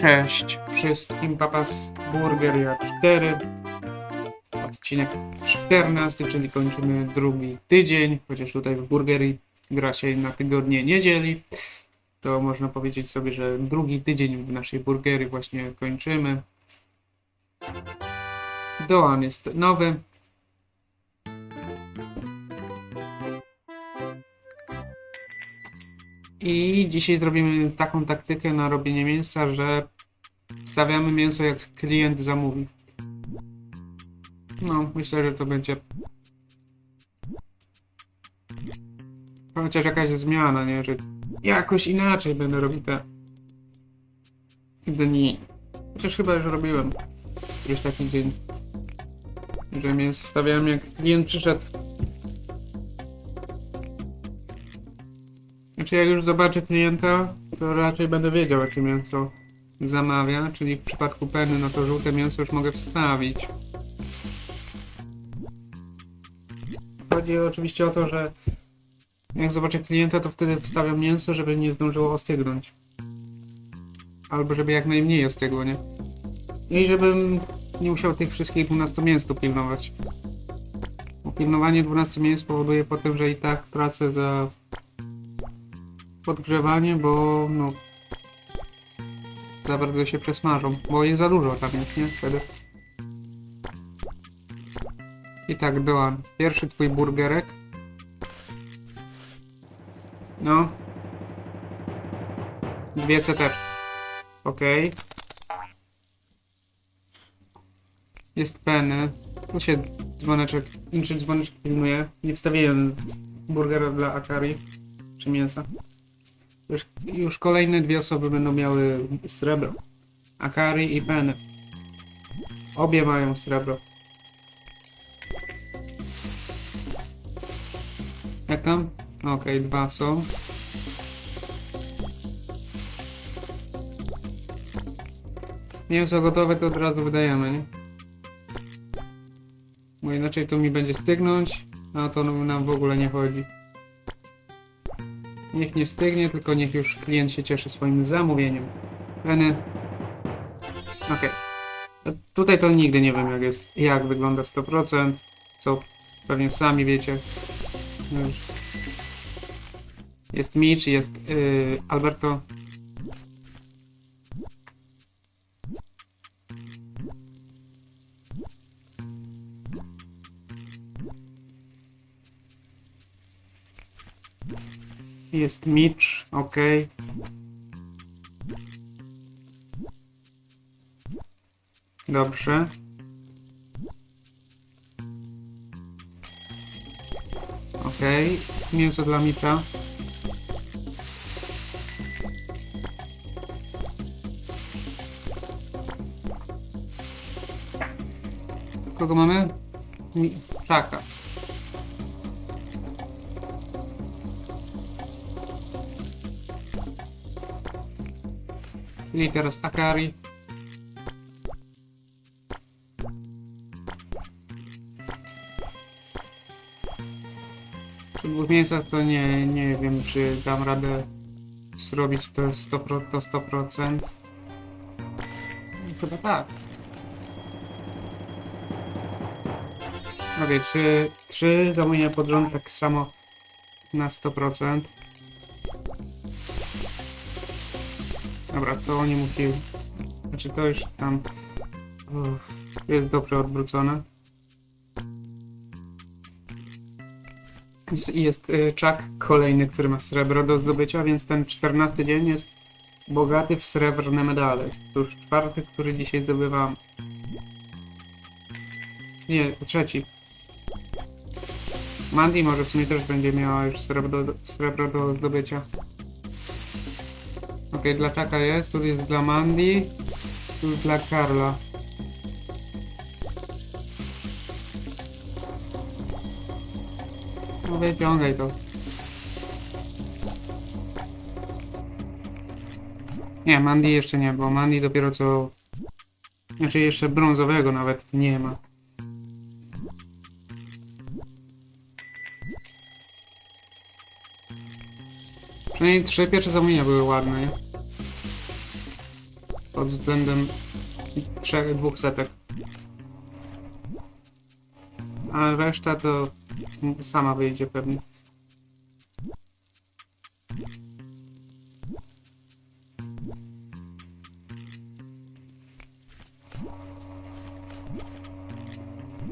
Cześć wszystkim, Papas Burger 4. Odcinek 14, czyli kończymy drugi tydzień, chociaż tutaj w Burgerii gra się na tygodnie niedzieli. To można powiedzieć sobie, że drugi tydzień w naszej burgerii właśnie kończymy. Doan jest nowy. I dzisiaj zrobimy taką taktykę na robienie mięsa, że stawiamy mięso jak klient zamówi. No, myślę, że to będzie chociaż jakaś zmiana, nie? Że jakoś inaczej będę robił te dni. Chociaż chyba już robiłem już taki dzień, że mięso wstawiałem jak klient przyszedł Znaczy jak już zobaczę klienta, to raczej będę wiedział jakie mięso zamawia, czyli w przypadku penny, no to żółte mięso już mogę wstawić. Chodzi oczywiście o to, że jak zobaczę klienta, to wtedy wstawiam mięso, żeby nie zdążyło ostygnąć. Albo żeby jak najmniej ostygło, nie? I żebym nie musiał tych wszystkich 12 mięs tu pilnować. Pilnowanie 12 mięs powoduje potem, że i tak tracę za podgrzewanie, bo no za bardzo się przesmażą, bo jest za dużo tam jest, nie? Wtedy. I tak, Doan. Pierwszy twój burgerek. No. Dwie seteczki. Okej. Jest penny. Tu się dzwoneczek, inszy dzwoneczek pilnuje. Nie wstawiłem burgera dla Akari, czy mięsa. Już, już kolejne dwie osoby będą miały srebro. Akari i Penny. Obie mają srebro. Jak tam? Okej, dwa są. Mięso gotowe to od razu wydajemy, nie? Bo inaczej to mi będzie stygnąć, a to nam w ogóle nie chodzi. Niech nie stygnie, tylko niech już klient się cieszy swoim zamówieniem. Penny. Okej. E, Tutaj to nigdy nie wiem jak jest, jak wygląda 100%, co pewnie sami wiecie. Już. Jest Mitch, jest yy, Alberto. Jest Mitch, ok. Dobrze. Ok. Mięso dla Mitra. Kogo mamy? Mi Czaka. Czyli teraz Akari. Przy dwóch mięsach to nie, nie wiem, czy dam radę zrobić to 100%. To 100%. Chyba tak. Okej, trzy, trzy zamówienia pod rząd tak samo na 100%. Dobra, to oni musi... Znaczy to już tam... Jest dobrze odwrócone. Jest, jest y, Chuck kolejny, który ma srebro do zdobycia, więc ten 14 dzień jest bogaty w srebrne medale. To już czwarty, który dzisiaj zdobywam. Nie, trzeci. Mandy może w sumie też będzie miała już srebro srebro do zdobycia. Okej, dla Chucka jest, tu jest dla Mandy, tu dla Karla. No wyciągaj to. Nie, Mandy jeszcze nie, bo Mandy dopiero co... Znaczy jeszcze brązowego nawet nie ma. Przynajmniej trzy pierwsze zamówienia były ładne, nie? pod względem trzech, dwóch setek. A reszta to sama wyjdzie pewnie.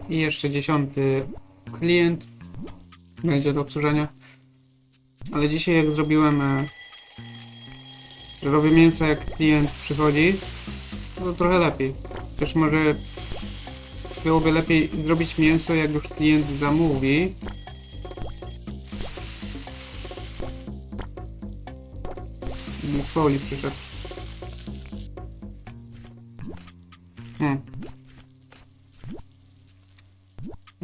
I jeszcze dziesiąty klient będzie do obsłużenia. Ale dzisiaj jak zrobiłem, e, że robię mięso jak klient przychodzi, no to trochę lepiej. Przecież może byłoby lepiej zrobić mięso jak już klient zamówi. Poli przyszedł. Hmm.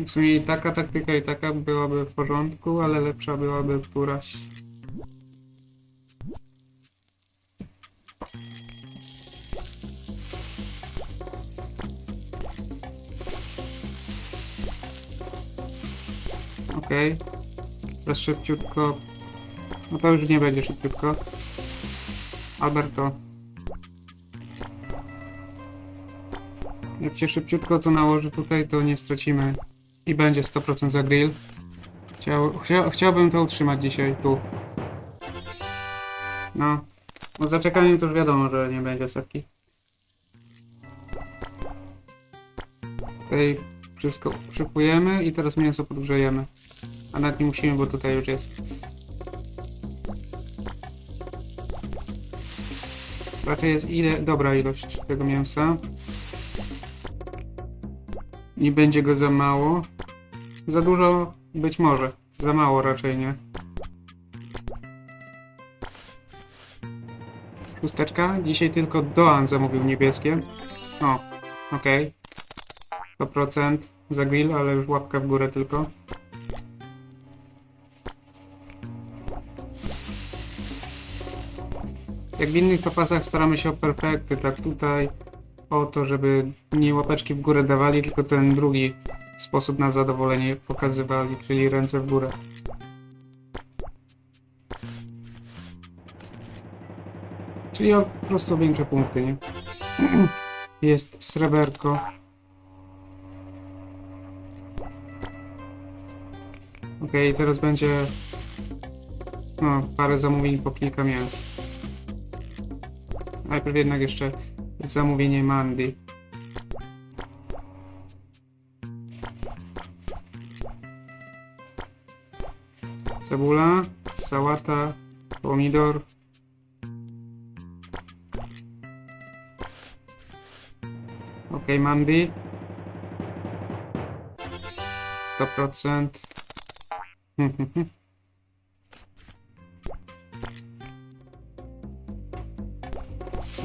W sumie i taka taktyka i taka byłaby w porządku, ale lepsza byłaby któraś. Okej. Teraz szybciutko. No to już nie będzie szybciutko. Alberto. Jak się szybciutko to nałoży tutaj, to nie stracimy. I będzie 100% za grill. Chciał, chcia, chciałbym to utrzymać dzisiaj tu. No. No za czekaniem to już wiadomo, że nie będzie setki. Tutaj wszystko szykujemy i teraz mięso podgrzejemy. A nawet nie musimy, bo tutaj już jest. Raczej jest ile, dobra ilość tego mięsa. Nie będzie go za mało. Za dużo być może. Za mało raczej nie. Chusteczka. Dzisiaj tylko Doan zamówił niebieskie. O, okej. 100% za grill, ale już łapka w górę tylko. Jak w innych papasach staramy się o perfekty, tak tutaj o to, żeby nie łapeczki w górę dawali, tylko ten drugi sposób na zadowolenie pokazywali, czyli ręce w górę. Czyli po prostu większe punkty, nie? Jest sreberko. Okej, teraz będzie no, parę zamówień po kilka mięs. Najpierw jednak jeszcze zamówienie Mandy. Cebula, sałata, pomidor. Ok, Mandy. 100%.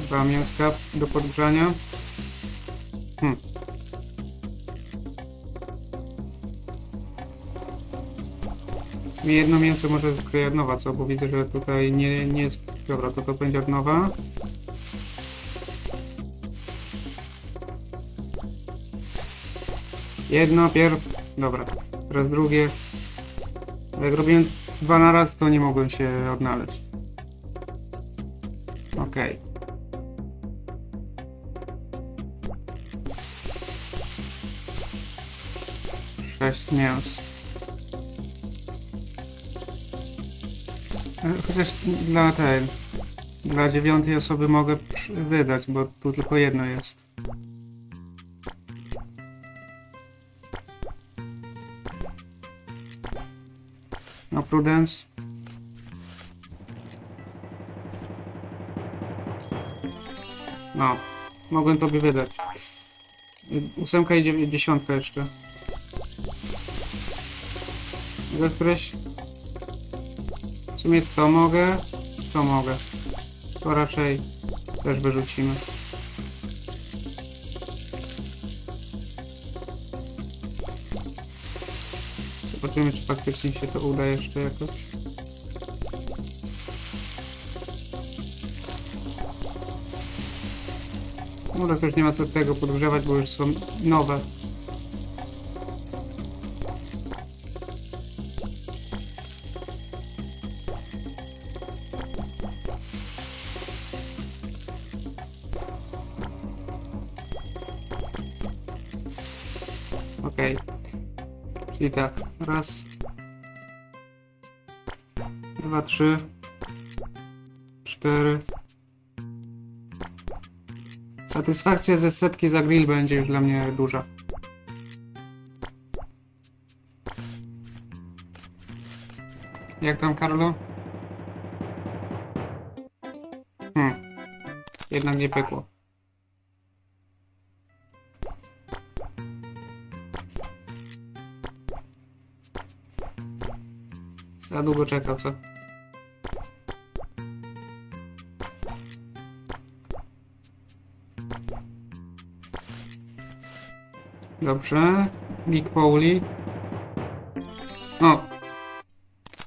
Dwa mięska do podgrzania. Hmm. Jedno mięso może skleję od nowa, co? Bo widzę, że tutaj nie, nie jest... Dobra, to to będzie od nowa. Jedno, pierw... Dobra, teraz drugie. Jak robiłem dwa na raz, to nie mogłem się odnaleźć. Okej. Sześć mięs. Chociaż dla tej... Dla dziewiątej osoby mogę wydać, bo tu tylko jedno jest. No, Prudence. No, mogłem tobie wydać. Ósemka i dziewię- dziesiątka jeszcze. Mogę któreś... W sumie to mogę, to mogę. To raczej też wyrzucimy. Zobaczymy, czy faktycznie się to uda jeszcze jakoś. Może też nie ma co tego podgrzewać, bo już są nowe. Okej. Czyli tak, raz, dwa, trzy, cztery. Satysfakcja ze setki za grill będzie już dla mnie duża. Jak tam, Karlo? Hmm. Jednak nie pykło. Za długo czekał, co? Dobrze. Big Pauli. O!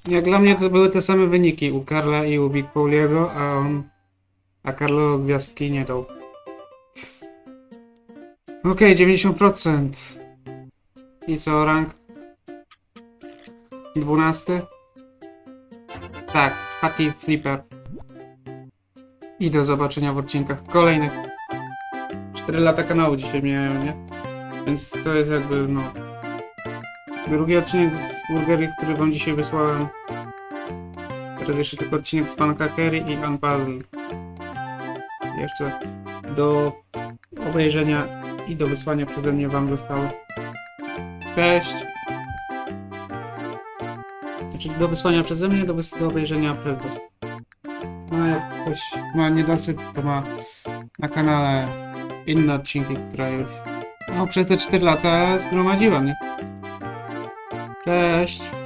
Jak dla mnie to były te same wyniki u Karla i u Big Pauliego, a on... A Carlo gwiazdki nie dał. Okej, 90%. I co, rank? 12? Tak, Patty Flipper. I do zobaczenia w odcinkach kolejnych. 4 lata kanału dzisiaj miałem, nie? Więc to jest jakby, no... Drugi odcinek z Burgery, który wam dzisiaj wysłałem. Teraz jeszcze tylko odcinek z Panka Kerry i Unpuzzle. Jeszcze do obejrzenia i do wysłania przeze mnie wam zostało. Cześć! Znaczy do wysłania przeze mnie, do, do obejrzenia przez was. No jak ktoś ma niedosyt, to ma na kanale inne odcinki, które już no, przez te 4 lata zgromadziłem, nie? Cześć!